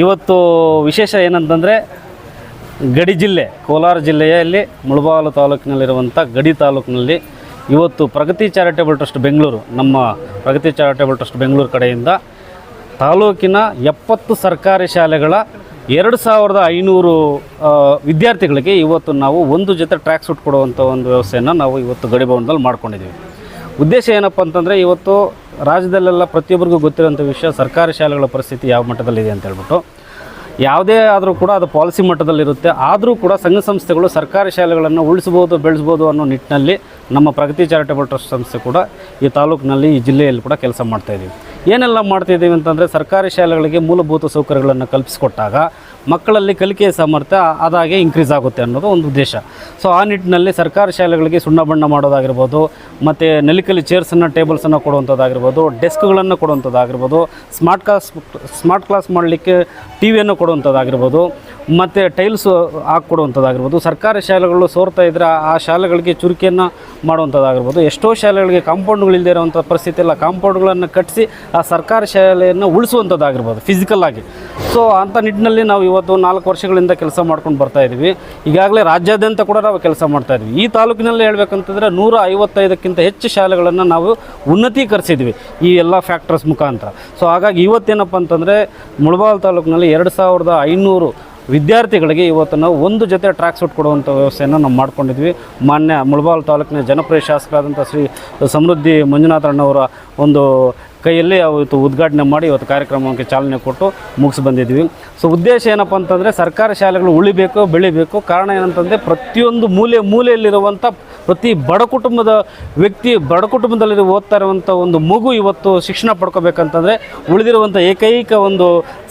ಇವತ್ತು ವಿಶೇಷ ಏನಂತಂದರೆ ಗಡಿ ಜಿಲ್ಲೆ, ಕೋಲಾರ ಜಿಲ್ಲೆಯಲ್ಲಿ ಮುಳಬಾಗಿಲು ತಾಲೂಕಿನಲ್ಲಿರುವಂಥ ಗಡಿ ತಾಲೂಕಿನಲ್ಲಿ ಇವತ್ತು ಪ್ರಗತಿ ಚಾರಿಟೇಬಲ್ ಟ್ರಸ್ಟ್ ಬೆಂಗಳೂರು, ನಮ್ಮ ಪ್ರಗತಿ ಚಾರಿಟೇಬಲ್ ಟ್ರಸ್ಟ್ ಬೆಂಗಳೂರು ಕಡೆಯಿಂದ ತಾಲೂಕಿನ ಎಪ್ಪತ್ತು ಸರ್ಕಾರಿ ಶಾಲೆಗಳ ಎರಡು ಸಾವಿರದ ಐನೂರು ವಿದ್ಯಾರ್ಥಿಗಳಿಗೆ ಇವತ್ತು ನಾವು ಒಂದು ಜೊತೆ ಟ್ರ್ಯಾಕ್ ಸೂಟ್ ಕೊಡುವಂಥ ಒಂದು ವ್ಯವಸ್ಥೆಯನ್ನು ನಾವು ಇವತ್ತು ಗಡಿ ಭವನದಲ್ಲಿ ಮಾಡ್ಕೊಂಡಿದ್ದೀವಿ. ಉದ್ದೇಶ ಏನಪ್ಪ ಅಂತಂದರೆ ಇವತ್ತು ರಾಜ್ಯದಲ್ಲೆಲ್ಲ ಪ್ರತಿಯೊಬ್ಬರಿಗೂ ಗೊತ್ತಿರೋಂಥ ವಿಷಯ ಸರ್ಕಾರಿ ಶಾಲೆಗಳ ಪರಿಸ್ಥಿತಿ ಯಾವ ಮಟ್ಟದಲ್ಲಿದೆ ಅಂತ ಹೇಳ್ಬಿಟ್ಟು. ಯಾವುದೇ ಆದರೂ ಕೂಡ ಅದು ಪಾಲಿಸಿ ಮಟ್ಟದಲ್ಲಿರುತ್ತೆ. ಆದರೂ ಕೂಡ ಸಂಘ ಸಂಸ್ಥೆಗಳು ಸರ್ಕಾರಿ ಶಾಲೆಗಳನ್ನು ಉಳಿಸ್ಬೋದು, ಬೆಳೆಸ್ಬೋದು ಅನ್ನೋ ನಿಟ್ಟಿನಲ್ಲಿ ನಮ್ಮ ಪ್ರಗತಿ ಚಾರಿಟೇಬಲ್ ಟ್ರಸ್ಟ್ ಸಂಸ್ಥೆ ಕೂಡ ಈ ತಾಲೂಕಿನಲ್ಲಿ, ಈ ಜಿಲ್ಲೆಯಲ್ಲಿ ಕೂಡ ಕೆಲಸ ಮಾಡ್ತಾಯಿದ್ದೀವಿ ಏನೆಲ್ಲ ಮಾಡ್ತಾಯಿದ್ದೀವಿ ಅಂತಂದರೆ ಸರ್ಕಾರಿ ಶಾಲೆಗಳಿಗೆ ಮೂಲಭೂತ ಸೌಕರ್ಯಗಳನ್ನು ಕಲ್ಪಿಸಿಕೊಟ್ಟಾಗ ಮಕ್ಕಳಲ್ಲಿ ಕಲಿಕೆಯ ಸಾಮರ್ಥ್ಯ ಅದಾಗೆ ಇನ್ಕ್ರೀಸ್ ಆಗುತ್ತೆ ಅನ್ನೋದು ಒಂದು ಉದ್ದೇಶ. ಸೊ ಆ ನಿಟ್ಟಿನಲ್ಲಿ ಸರ್ಕಾರಿ ಶಾಲೆಗಳಿಗೆ ಸುಣ್ಣ ಬಣ್ಣ ಮಾಡೋದಾಗಿರ್ಬೋದು, ಮತ್ತು ನೆಲಿಕಲಿ ಚೇರ್ಸನ್ನು ಟೇಬಲ್ಸನ್ನು ಕೊಡುವಂಥದ್ದಾಗಿರ್ಬೋದು, ಡೆಸ್ಕ್ಗಳನ್ನು ಕೊಡುವಂಥದ್ದಾಗಿರ್ಬೋದು ಸ್ಮಾರ್ಟ್ ಕ್ಲಾಸ್ ಸ್ಮಾರ್ಟ್ ಕ್ಲಾಸ್ ಮಾಡಲಿಕ್ಕೆ ಟಿ ವಿಯನ್ನು ಕೊಡುವಂಥದ್ದಾಗಿರ್ಬೋದು ಮತ್ತು ಟೈಲ್ಸ್ ಹಾಕ್ಕೊಡುವಂಥದ್ದಾಗಿರ್ಬೋದು, ಸರ್ಕಾರಿ ಶಾಲೆಗಳು ಸೋರ್ತಾ ಇದ್ದರೆ ಆ ಶಾಲೆಗಳಿಗೆ ಚುರುಕಿಯನ್ನು ಮಾಡುವಂಥದ್ದಾಗಿರ್ಬೋದು, ಎಷ್ಟೋ ಶಾಲೆಗಳಿಗೆ ಕಾಂಪೌಂಡ್ಗಳಿಲ್ಲದೆ ಇರುವಂಥ ಪರಿಸ್ಥಿತಿ ಎಲ್ಲ ಕಾಂಪೌಂಡ್ಗಳನ್ನು ಕಟ್ಟಿಸಿ ಆ ಸರ್ಕಾರಿ ಶಾಲೆಯನ್ನು ಉಳಿಸುವಂಥದ್ದಾಗಿರ್ಬೋದು ಫಿಸಿಕಲ್ ಆಗಿ. ಸೊ ಅಂಥ ನಿಟ್ಟಿನಲ್ಲಿ ನಾವು ಇವತ್ತು ನಾಲ್ಕು ವರ್ಷಗಳಿಂದ ಕೆಲಸ ಮಾಡ್ಕೊಂಡು ಬರ್ತಾ ಇದ್ದೀವಿ ಈಗಾಗಲೇ ರಾಜ್ಯಾದ್ಯಂತ ಕೂಡ ನಾವು ಕೆಲಸ ಮಾಡ್ತಾ ಇದ್ವಿ. ಈ ತಾಲೂಕಿನಲ್ಲಿ ಹೇಳಬೇಕಂತಂದರೆ ನೂರ ಐವತ್ತೈದಕ್ಕಿಂತ ಹೆಚ್ಚು ಶಾಲೆಗಳನ್ನು ನಾವು ಉನ್ನತೀಕರಿಸಿದ್ವಿ ಈ ಎಲ್ಲ ಫ್ಯಾಕ್ಟರ್ಸ್ ಮುಖಾಂತರ. ಸೊ ಹಾಗಾಗಿ ಇವತ್ತೇನಪ್ಪ ಅಂತಂದರೆ ಮುಳಬಾಲ್ ತಾಲೂಕಿನಲ್ಲಿ ಎರಡು ಸಾವಿರದ ಐನೂರು ವಿದ್ಯಾರ್ಥಿಗಳಿಗೆ ಇವತ್ತು ನಾವು ಒಂದು ಜೊತೆ ಟ್ರ್ಯಾಕ್ ಸೂಟ್ ಕೊಡುವಂಥ ವ್ಯವಸ್ಥೆಯನ್ನು ನಾವು ಮಾಡ್ಕೊಂಡಿದ್ವಿ. ಮಾನ್ಯ ಮುಳಬಾಲ್ ತಾಲೂಕಿನ ಜನಪ್ರಿಯ ಶಾಸಕರಾದಂಥ ಶ್ರೀ ಸಮೃದ್ಧಿ ಮಂಜುನಾಥಣ್ಣವರ ಒಂದು ಕೈಯಲ್ಲಿ ಅವತ್ತು ಉದ್ಘಾಟನೆ ಮಾಡಿ ಇವತ್ತು ಕಾರ್ಯಕ್ರಮಕ್ಕೆ ಚಾಲನೆ ಕೊಟ್ಟು ಮುಗಿಸಿ ಬಂದಿದ್ವಿ. ಸೊ ಉದ್ದೇಶ ಏನಪ್ಪ ಅಂತಂದರೆ ಸರ್ಕಾರಿ ಶಾಲೆಗಳು ಉಳಿಬೇಕು, ಬೆಳಿಬೇಕು. ಕಾರಣ ಏನಂತಂದರೆ ಪ್ರತಿಯೊಂದು ಮೂಲೆ ಮೂಲೆಯಲ್ಲಿರುವಂಥ ಪ್ರತಿ ಬಡ ಕುಟುಂಬದ ವ್ಯಕ್ತಿ ಬಡ ಕುಟುಂಬದಲ್ಲಿ ಓದ್ತಾ ಇರುವಂಥ ಒಂದು ಮಗು ಇವತ್ತು ಶಿಕ್ಷಣ ಪಡ್ಕೋಬೇಕಂತಂದರೆ ಉಳಿದಿರುವಂಥ ಏಕೈಕ ಒಂದು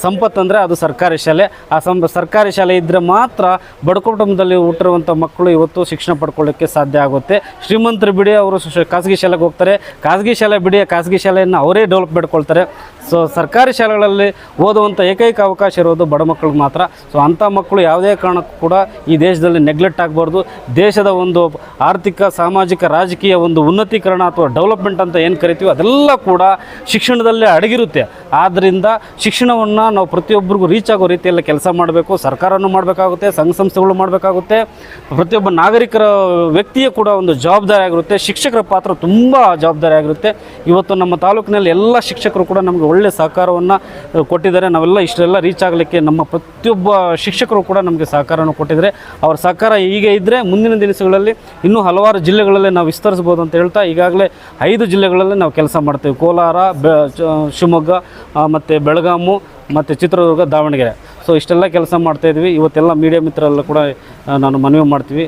ಸಂಪತ್ತು ಅಂದರೆ ಅದು ಸರ್ಕಾರಿ ಶಾಲೆ. ಆ ಸಂ ಸರ್ಕಾರಿ ಶಾಲೆ ಇದ್ದರೆ ಮಾತ್ರ ಬಡ ಕುಟುಂಬದಲ್ಲಿ ಹುಟ್ಟಿರುವಂಥ ಮಕ್ಕಳು ಇವತ್ತು ಶಿಕ್ಷಣ ಪಡ್ಕೊಳ್ಳೋಕ್ಕೆ ಸಾಧ್ಯ ಆಗುತ್ತೆ. ಶ್ರೀಮಂತರು ಬಿಡಿ, ಅವರು ಖಾಸಗಿ ಶಾಲೆಗೆ ಹೋಗ್ತಾರೆ. ಖಾಸಗಿ ಶಾಲೆ ಬಿಡಿ, ಖಾಸಗಿ ಶಾಲೆಯನ್ನು ಅವರೇ ಡೆವಲಪ್ ಮಾಡ್ಕೊಳ್ತಾರೆ. ಸೊ ಸರ್ಕಾರಿ ಶಾಲೆಗಳಲ್ಲಿ ಓದುವಂಥ ಏಕೈಕ ಅವಕಾಶ ಇರೋದು ಬಡ ಮಕ್ಕಳಿಗೆ ಮಾತ್ರ. ಸೊ ಅಂಥ ಮಕ್ಕಳು ಯಾವುದೇ ಕಾರಣಕ್ಕೂ ಕೂಡ ಈ ದೇಶದಲ್ಲಿ ನೆಗ್ಲೆಕ್ಟ್ ಆಗಬಾರ್ದು. ದೇಶದ ಒಂದು ಆರ್ಥಿಕ, ಸಾಮಾಜಿಕ, ರಾಜಕೀಯ ಒಂದು ಉನ್ನತೀಕರಣ ಅಥವಾ ಡೆವಲಪ್ಮೆಂಟ್ ಅಂತ ಏನು ಕರಿತೀವಿ ಅದೆಲ್ಲ ಕೂಡ ಶಿಕ್ಷಣದಲ್ಲೇ ಅಡಗಿರುತ್ತೆ. ಆದ್ದರಿಂದ ಶಿಕ್ಷಣವನ್ನು ನಾವು ಪ್ರತಿಯೊಬ್ಬರಿಗೂ ರೀಚ್ ಆಗೋ ರೀತಿಯಲ್ಲಿ ಕೆಲಸ ಮಾಡಬೇಕು. ಸರ್ಕಾರನೂ ಮಾಡಬೇಕಾಗುತ್ತೆ, ಸಂಘ ಸಂಸ್ಥೆಗಳು ಮಾಡಬೇಕಾಗುತ್ತೆ. ಪ್ರತಿಯೊಬ್ಬ ನಾಗರಿಕರ ವ್ಯಕ್ತಿಯ ಕೂಡ ಒಂದು ಜವಾಬ್ದಾರಿ ಆಗಿರುತ್ತೆ. ಶಿಕ್ಷಕರ ಪಾತ್ರ ತುಂಬ ಜವಾಬ್ದಾರಿ ಆಗಿರುತ್ತೆ. ಇವತ್ತು ನಮ್ಮ ತಾಲೂಕಿನಲ್ಲಿ ಎಲ್ಲ ಶಿಕ್ಷಕರು ಕೂಡ ನಮಗೆ ಒಳ್ಳೆಯ ಸಹಕಾರವನ್ನು ಕೊಟ್ಟಿದ್ದಾರೆ. ನಾವೆಲ್ಲ ಇಷ್ಟೆಲ್ಲ ರೀಚ್ ಆಗಲಿಕ್ಕೆ ನಮ್ಮ ಪ್ರತಿಯೊಬ್ಬ ಶಿಕ್ಷಕರು ಕೂಡ ನಮಗೆ ಸಹಕಾರವನ್ನು ಕೊಟ್ಟಿದ್ದಾರೆ. ಅವರ ಸಹಕಾರ ಹೀಗೆ ಇದ್ದರೆ ಮುಂದಿನ ದಿನಗಳಲ್ಲಿ ಇನ್ನೂ ಹಲವಾರು ಜಿಲ್ಲೆಗಳಲ್ಲಿ ನಾವು ವಿಸ್ತರಿಸ್ಬೋದು ಅಂತ ಹೇಳ್ತಾ, ಈಗಾಗಲೇ ಐದು ಜಿಲ್ಲೆಗಳಲ್ಲಿ ನಾವು ಕೆಲಸ ಮಾಡ್ತೇವೆ. ಕೋಲಾರ, ಬೆ ಶಿವಮೊಗ್ಗ ಮತ್ತು ಬೆಳಗಾಮು, ಮತ್ತು ಚಿತ್ರದುರ್ಗ, ದಾವಣಗೆರೆ. ಸೊ ಇಷ್ಟೆಲ್ಲ ಕೆಲಸ ಮಾಡ್ತಾಯಿದ್ವಿ ಇವತ್ತೆಲ್ಲ ಮೀಡಿಯಾ ಮಿತ್ರರೆಲ್ಲ ಕೂಡ ನಾನು ಮನವಿ ಮಾಡ್ತೀವಿ.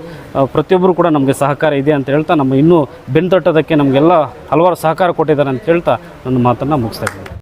ಪ್ರತಿಯೊಬ್ಬರು ಕೂಡ ನಮಗೆ ಸಹಕಾರ ಇದೆ ಅಂತ ಹೇಳ್ತಾ, ನಮ್ಮ ಇನ್ನೂ ಬೆನ್ತಟ್ಟೋದಕ್ಕೆ ನಮಗೆಲ್ಲ ಹಲವಾರು ಸಹಕಾರ ಕೊಟ್ಟಿದ್ದಾರೆ ಅಂತ ಹೇಳ್ತಾ, ನನ್ನ ಮಾತನ್ನು ಮುಗಿಸ್ತಾ